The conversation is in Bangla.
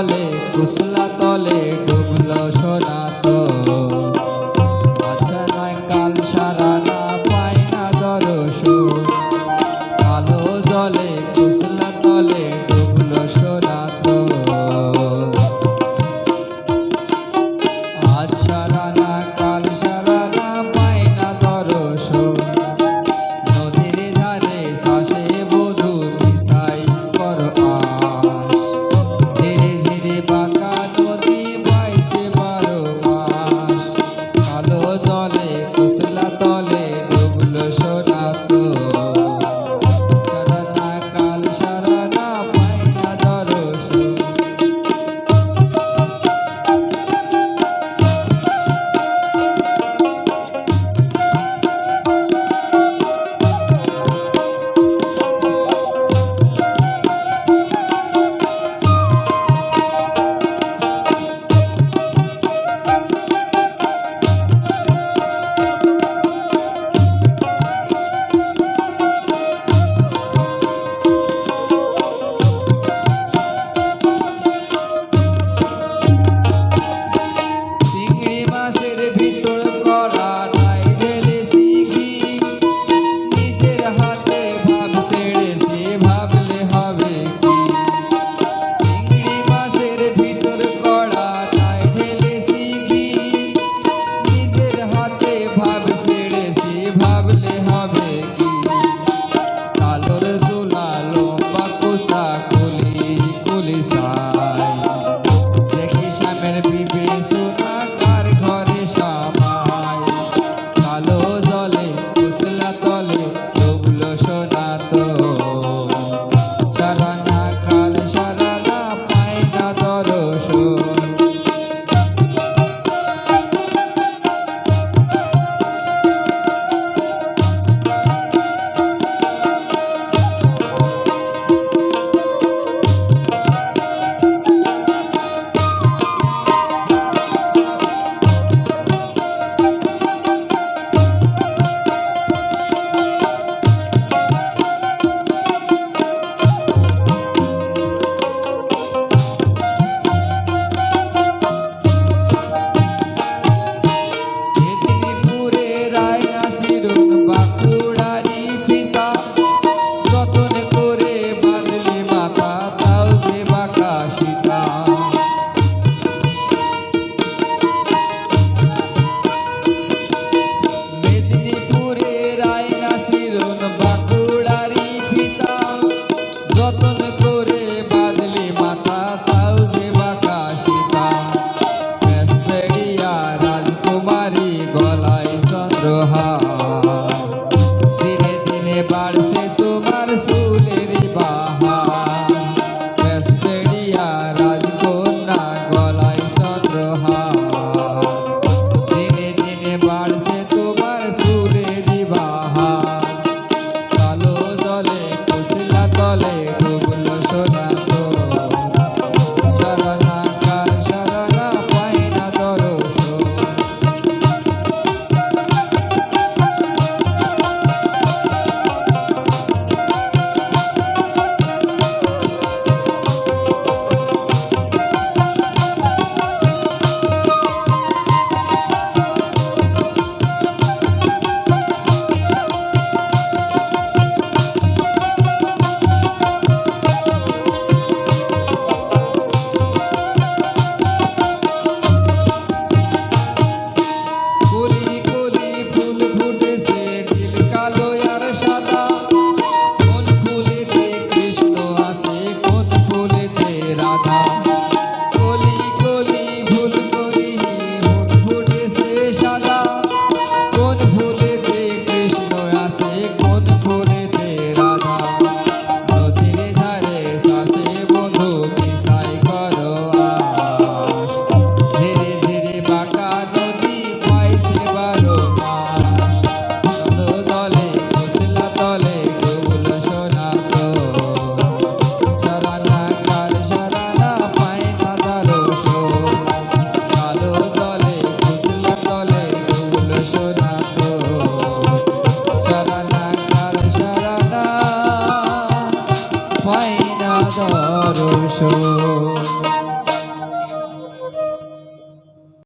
তলে কুসলা তলে ডুবল সোনা তো। আচ্ছা নয়, কাল সারা না পায় না দরস কালো জলে কুসলা তলে ডুবল সোনা তো। আচ্ছা রানা many people. আলোয় চন্দ্র দিনে দিনে বাড়ছে তোমার সুলের বাহা বাহা কালো জলে কুশলা তলে